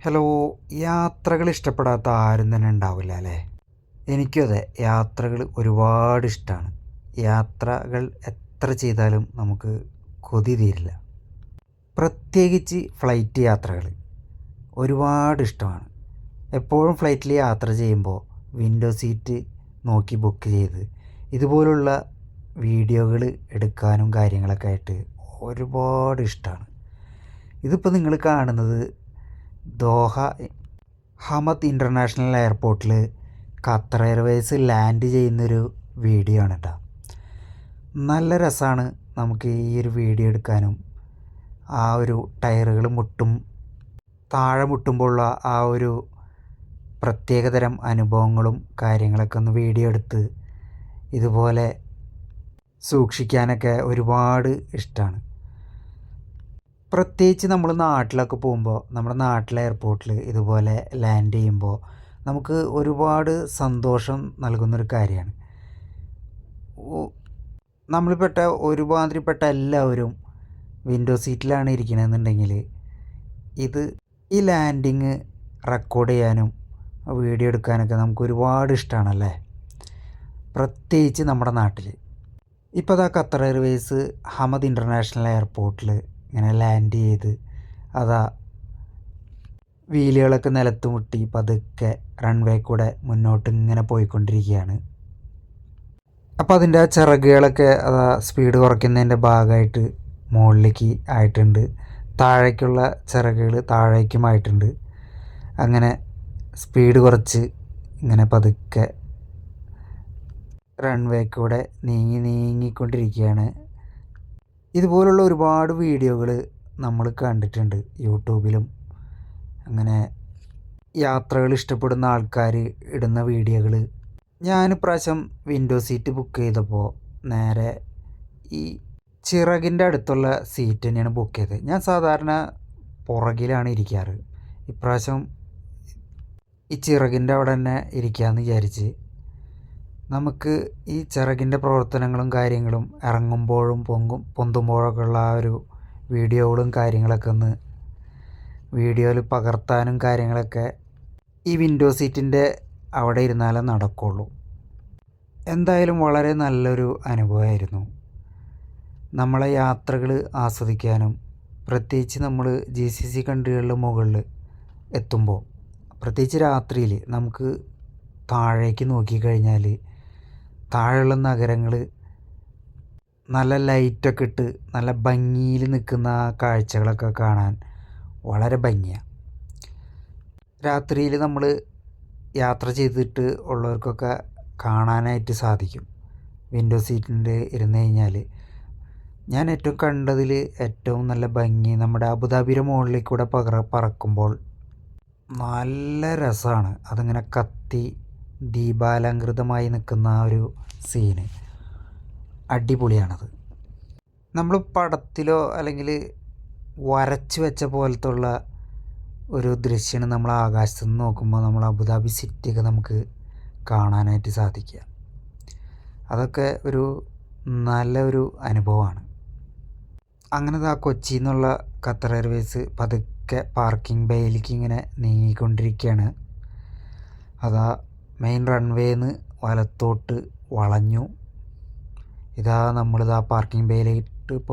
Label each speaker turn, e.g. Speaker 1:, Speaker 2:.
Speaker 1: Hello യാത്രകൾ ഇഷ്ടപ്പെടാത്ത ആരും തന്നെ ഉണ്ടാവില്ല അല്ലേ? എനിക്കും അതെ യാത്രകൾ ഒരുപാട് ഇഷ്ടമാണ് യാത്രകൾ എത്ര ചെയ്താലും നമുക്ക് കൊതി തീരില്ല. പ്രത്യേകിച്ച് ഫ്ലൈറ്റ് യാത്രകൾ ഒരുപാട് ഇഷ്ടമാണ്. എപ്പോഴും ഫ്ലൈറ്റിൽ യാത്ര ചെയ്യുമ്പോൾ വിൻഡോ സീറ്റ് നോക്കി ബുക്ക് ചെയ്ത് ഇതുപോലുള്ള വീഡിയോകൾ എടുക്കാനും കാര്യങ്ങളൊക്കെ ആയിട്ട് ഒരുപാട് ഇഷ്ടമാണ് ഇതിപ്പോൾ നിങ്ങൾ കാണുന്നത് ദോഹ ഹമദ് ഇന്റർനാഷണൽ എയർപോർട്ടിൽ ഖത്തർ എയർവേസ് ലാൻഡ് ചെയ്യുന്നൊരു വീഡിയോ ആണ് കേട്ടോ നല്ല രസമാണ് നമുക്ക് ഈ ഒരു വീഡിയോ എടുക്കാനും. ആ ഒരു ടയറുകൾ മുട്ടും താഴെ മുട്ടുമ്പോഴുള്ള ആ ഒരു പ്രത്യേകതരം അനുഭവങ്ങളും കാര്യങ്ങളൊക്കെ ഒന്ന് വീഡിയോ എടുത്ത് ഇതുപോലെ സൂക്ഷിക്കാനൊക്കെ ഒരുപാട് ഇഷ്ടമാണ് പ്രത്യേകിച്ച് നമ്മൾ നാട്ടിലൊക്കെ പോകുമ്പോൾ നമ്മുടെ നാട്ടിലെ എയർപോർട്ടിൽ ഇതുപോലെ ലാൻഡ് ചെയ്യുമ്പോൾ നമുക്ക് ഒരുപാട് സന്തോഷം നൽകുന്നൊരു കാര്യമാണ്. നമ്മളിൽപ്പെട്ട ഒരുമാതിരിപ്പെട്ട എല്ലാവരും വിൻഡോ സീറ്റിലാണ് ഇരിക്കണമെന്നുണ്ടെങ്കിൽ ഇത് ഈ ലാൻഡിങ് റെക്കോർഡ് ചെയ്യാനും വീഡിയോ എടുക്കാനൊക്കെ നമുക്ക് ഒരുപാട് ഇഷ്ടമാണല്ലേ പ്രത്യേകിച്ച് നമ്മുടെ നാട്ടിൽ ഇപ്പോൾ അതാ ഖത്തർ എയർവേസ് ഹമദ് ഇന്റർനാഷണൽ എയർപോർട്ടിൽ ഇങ്ങനെ ലാൻഡ് ചെയ്ത് അതാ വീലുകളൊക്കെ നിലത്ത് മുട്ടി പതുക്കെ റൺവേ കൂടെ മുന്നോട്ട് ഇങ്ങനെ പോയിക്കൊണ്ടിരിക്കുകയാണ്. അപ്പോൾ അതിന്റെ ആ ചിറകുകളൊക്കെ അതാ സ്പീഡ് കുറയ്ക്കുന്നതിന്റെ ഭാഗമായിട്ട് മുകളിലേക്ക് ആയിട്ടുണ്ട്. താഴേക്കുള്ള ചിറകുകൾ താഴേക്കും ആയിട്ടുണ്ട്. അങ്ങനെ സ്പീഡ് കുറച്ച് ഇങ്ങനെ പതുക്കെ റൺവേ കൂടെ നീങ്ങി നീങ്ങിക്കൊണ്ടിരിക്കുകയാണ്. ഇതുപോലുള്ള ഒരുപാട് വീഡിയോകൾ നമ്മൾ കണ്ടിട്ടുണ്ട് യൂട്യൂബിലും. അങ്ങനെ യാത്രകൾ ഇഷ്ടപ്പെടുന്ന ആൾക്കാർ ഇടുന്ന വീഡിയോകൾ ഞാൻ പ്രാവശ്യം വിൻഡോ സീറ്റ് ബുക്ക് ചെയ്തപ്പോൾ നേരെ ഈ ചിറകിന്റെ അടുത്തുള്ള സീറ്റ് തന്നെയാണ് ബുക്ക് ചെയ്തത്. ഞാൻ സാധാരണ പുറകിലാണ് ഇരിക്കാറ്. ഇപ്രാവശ്യം ഈ ചിറകിന്റെ അവിടെ തന്നെ ഇരിക്കാമെന്ന് വിചാരിച്ച് നമുക്ക് ഈ ചിറകിന്റെ പ്രവർത്തനങ്ങളും കാര്യങ്ങളും ഇറങ്ങുമ്പോഴും പൊങ്ങും പൊന്തുമ്പോഴൊക്കെ ഉള്ള ആ ഒരു വീഡിയോകളും കാര്യങ്ങളൊക്കെ ഒന്ന് വീഡിയോയിൽ പകർത്താനും കാര്യങ്ങളൊക്കെ ഈ വിൻഡോ സീറ്റിന്റെ അവിടെ ഇരുന്നാലേ നടക്കുള്ളൂ. എന്തായാലും വളരെ നല്ലൊരു അനുഭവമായിരുന്നു. നമ്മളെ യാത്രകൾ ആസ്വദിക്കാനും പ്രത്യേകിച്ച് നമ്മൾ ജി സി സി കൺട്രികളുടെ മുകളിൽ എത്തുമ്പോൾ പ്രത്യേകിച്ച് രാത്രിയിൽ നമുക്ക് താഴേക്ക് നോക്കിക്കഴിഞ്ഞാൽ താഴെയുള്ള നഗരങ്ങൾ നല്ല ലൈറ്റൊക്കെ ഇട്ട് നല്ല ഭംഗിയിൽ നിൽക്കുന്ന ആ കാഴ്ചകളൊക്കെ കാണാൻ വളരെ ഭംഗിയാണ് രാത്രിയിൽ നമ്മൾ യാത്ര ചെയ്തിട്ട് ഉള്ളവർക്കൊക്കെ കാണാനായിട്ട് സാധിക്കും. വിൻഡോ സീറ്റിൽ ഇരുന്ന് കഴിഞ്ഞാൽ ഞാൻ ഏറ്റവും കണ്ടതിൽ ഏറ്റവും നല്ല ഭംഗി നമ്മുടെ അബുദാബിയുടെ മുകളിലേക്കൂടെ കൂടെ പകർ പറക്കുമ്പോൾ നല്ല രസമാണ് അതിങ്ങനെ കത്തി ദീപാലങ്കൃതമായി നിൽക്കുന്ന ആ ഒരു സീന് അടിപൊളിയാണത്. നമ്മൾ പടത്തിലോ അല്ലെങ്കിൽ വരച്ച് വെച്ച പോലത്തുള്ള ഒരു ദൃശ്യമാണ് നമ്മൾ ആകാശത്ത് നിന്ന് നോക്കുമ്പോൾ നമ്മൾ അബുദാബി സിറ്റിയൊക്കെ നമുക്ക് കാണാനായിട്ട് സാധിക്കുക. അതൊക്കെ ഒരു നല്ലൊരു അനുഭവമാണ്. അങ്ങനെ ആ കൊച്ചി എന്നുള്ള ഖത്തർ എയർവേസ് പതുക്കെ പാർക്കിംഗ് ബേയിലേക്ക് ഇങ്ങനെ നീങ്ങിക്കൊണ്ടിരിക്കുകയാണ്. അതാ മെയിൻ റൺവേന്ന് വലത്തോട്ട് വളഞ്ഞു. ഇതാ നമ്മളിതാ പാർക്കിംഗ് ബേയിലേക്ക്